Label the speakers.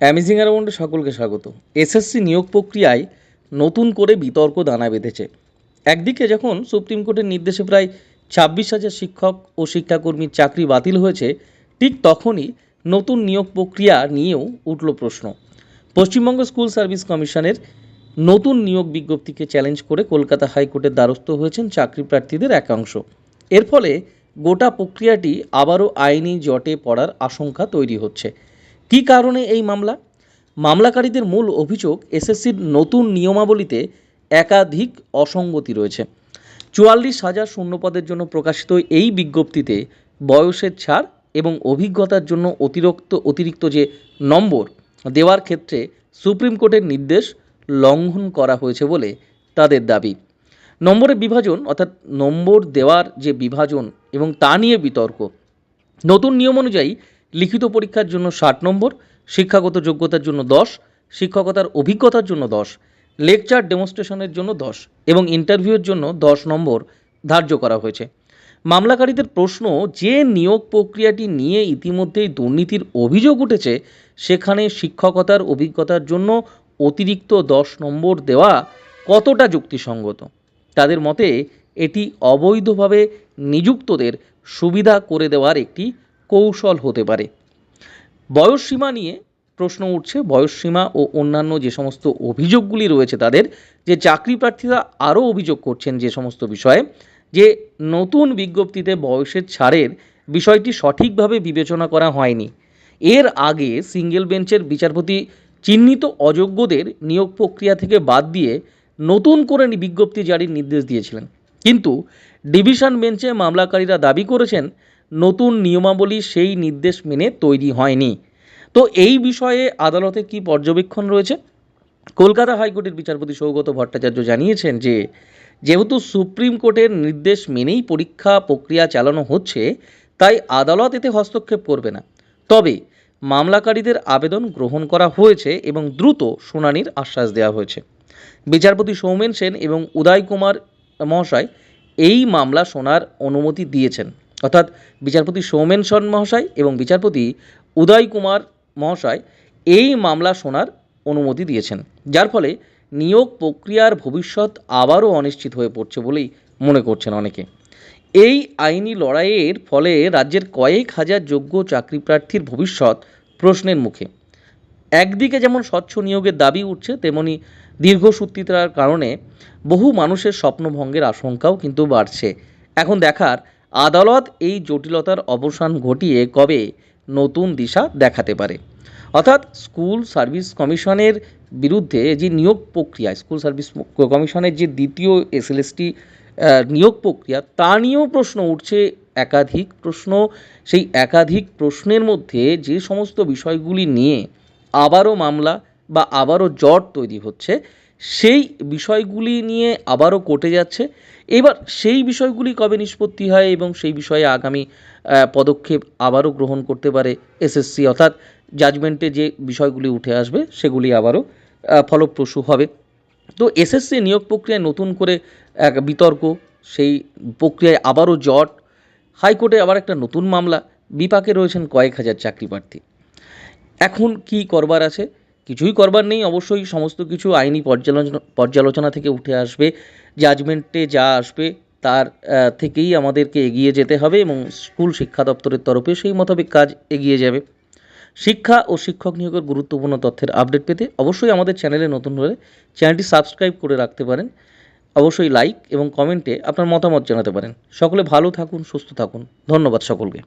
Speaker 1: Amazing অ্যারাউন্ডে সকলকে স্বাগত। SSC নিয়োগ প্রক্রিয়ায় নতুন করে বিতর্ক দানা বেঁধেছে। একদিকে যখন সুপ্রিম কোর্টের নির্দেশে প্রায় ছাব্বিশ হাজার শিক্ষক ও শিক্ষাকর্মীর চাকরি বাতিল হয়েছে, ঠিক তখনই নতুন নিয়োগ প্রক্রিয়া নিয়েও উঠল প্রশ্ন। পশ্চিমবঙ্গ স্কুল সার্ভিস কমিশনের নতুন নিয়োগ বিজ্ঞপ্তিকে চ্যালেঞ্জ করে কলকাতা হাইকোর্টের দ্বারস্থ হয়েছেন চাকরি প্রার্থীদের একাংশ। এর ফলে গোটা প্রক্রিয়াটি আবারও আইনি জটে পড়ার আশঙ্কা তৈরি হচ্ছে। কী কারণে এই মামলা? মামলাকারীদের মূল অভিযোগ, এসএসসির নতুন নিয়মাবলীতে একাধিক অসঙ্গতি রয়েছে। চুয়াল্লিশ হাজার শূন্যপদের জন্য প্রকাশিত এই বিজ্ঞপ্তিতে বয়সের ছাড় এবং অভিজ্ঞতার জন্য অতিরিক্ত অতিরিক্ত যে নম্বর দেওয়ার ক্ষেত্রে সুপ্রিম কোর্টের নির্দেশ লঙ্ঘন করা হয়েছে বলে তাদের দাবি। নম্বরের বিভাজন, অর্থাৎ নম্বর দেওয়ার যে বিভাজন এবং তা নিয়ে বিতর্ক। নতুন নিয়ম অনুযায়ী লিখিত পরীক্ষার জন্য ষাট নম্বর, শিক্ষাগত যোগ্যতার জন্য দশ, শিক্ষকতার অভিজ্ঞতার জন্য দশ, লেকচার ডেমনস্ট্রেশনের জন্য দশ এবং ইন্টারভিউয়ের জন্য দশ নম্বর ধার্য করা হয়েছে। মামলাকারীদের প্রশ্ন, যে নিয়োগ প্রক্রিয়াটি নিয়ে ইতিমধ্যেই দুর্নীতির অভিযোগ উঠেছে, সেখানে শিক্ষকতার অভিজ্ঞতার জন্য অতিরিক্ত দশ নম্বর দেওয়া কতটা যুক্তিসঙ্গত? তাদের মতে, এটি অবৈধভাবে নিযুক্তদের সুবিধা করে দেওয়ার একটি কৌশল হতে পারে। বয়সসীমা নিয়ে প্রশ্ন উঠছে। বয়সসীমা ও অন্যান্য যে সমস্ত অভিযোগগুলি রয়েছে তাদের, যে চাকরি প্রার্থীরা আরও অভিযোগ করছেন যে সমস্ত বিষয়ে, যে নতুন বিজ্ঞপ্তিতে বয়সের ছাড়ের বিষয়টি সঠিকভাবে বিবেচনা করা হয়নি। এর আগে সিঙ্গেল বেঞ্চের বিচারপতি চিহ্নিত অযোগ্যদের নিয়োগ প্রক্রিয়া থেকে বাদ দিয়ে নতুন করে বিজ্ঞপ্তি জারির নির্দেশ দিয়েছিলেন। কিন্তু ডিভিশন বেঞ্চে মামলাকারীরা দাবি করেছেন নতুন নিয়মাবলী সেই নির্দেশ মেনে তৈরি হয়নি। তো এই বিষয়ে আদালতে কি পর্যবেক্ষণ রয়েছে? কলকাতা হাইকোর্টের বিচারপতি সৌগত ভট্টাচার্য জানিয়েছেন যে, যেহেতু সুপ্রিম কোর্টের নির্দেশ মেনেই পরীক্ষা প্রক্রিয়া চালানো হচ্ছে, তাই আদালত এতে হস্তক্ষেপ করবে না। তবে মামলাকারীদের আবেদন গ্রহণ করা হয়েছে এবং দ্রুত শুনানির আশ্বাস দেওয়া হয়েছে। বিচারপতি সৌমেন সেন এবং উদয় কুমার মহাশয় এই মামলা শোনার অনুমতি দিয়েছেন। অর্থাৎ বিচারপতি সৌমেন সেন মহাশয় এবং বিচারপতি উদয় কুমার মহাশয় এই মামলা শোনার অনুমতি দিয়েছেন, যার ফলে নিয়োগ প্রক্রিয়ার ভবিষ্যৎ আবারও অনিশ্চিত হয়ে পড়ছে বলেই মনে করছেন অনেকে। এই আইনি লড়াইয়ের ফলে রাজ্যের কয়েক হাজার যোগ্য চাকরি প্রার্থীর ভবিষ্যৎ প্রশ্নের মুখে। একদিকে যেমন স্বচ্ছ নিয়োগের দাবি উঠছে, তেমনি দীর্ঘসূত্রিতার কারণে বহু মানুষের স্বপ্নভঙ্গের আশঙ্কাও কিন্তু বাড়ছে। এখন দেখার আদালত এই জটিলতার অবসান ঘটিয়ে কবে নতুন দিশা দেখাতে পারে? অর্থাৎ স্কুল সার্ভিস কমিশনের বিরুদ্ধে যে নিয়োগ প্রক্রিয়া, স্কুল সার্ভিস কমিশনের যে দ্বিতীয় এসএলএসটি নিয়োগ প্রক্রিয়া, তা নিয়েও প্রশ্ন উঠছে। একাধিক প্রশ্ন, সেই একাধিক প্রশ্নের মধ্যে যে সমস্ত বিষয়গুলি নিয়ে আবারও মামলা বা আবারও জট তৈরি হচ্ছে সেই বিষয়গুলি নিয়ে আবারও কোর্টে যাচ্ছে। এবার সেই বিষয়গুলি কবে নিষ্পত্তি হয় এবং সেই বিষয়ে আগামী পদক্ষেপ আবারও গ্রহণ করতে পারে এসএসসি অর্থাৎ জাজমেন্টে যে বিষয়গুলি উঠে আসবে সেগুলি আবারও ফলপ্রসূ হবে। তো এসএসসি নিয়োগ প্রক্রিয়ায় নতুন করে এক বিতর্ক, সেই প্রক্রিয়ায় আবারও জট। হাইকোর্টে আবার একটা নতুন মামলা, বিপাকে রয়েছেন কয়েক হাজার চাকরি প্রার্থী এখন কি করবার আছে? কিছুই করবার নেই। অবশ্যই সমস্ত কিছু আইনি পর্যালোচনা পর্যালোচনা থেকে উঠে আসবে। জাজমেন্টে যা আসবে তার থেকেই আমাদেরকে এগিয়ে যেতে হবে এবং স্কুল শিক্ষা দপ্তরের তরফে সেই মোতাবেক কাজ এগিয়ে যাবে। শিক্ষা ও শিক্ষক নিয়োগের গুরুত্বপূর্ণ তথ্যের আপডেট পেতে অবশ্যই আমাদের চ্যানেলে নতুন হলে চ্যানেলটি সাবস্ক্রাইব করে রাখতে পারেন। অবশ্যই লাইক এবং কমেন্টে আপনার মতামত জানাতে পারেন। সকলে ভালো থাকুন, সুস্থ থাকুন। ধন্যবাদ সকলকে।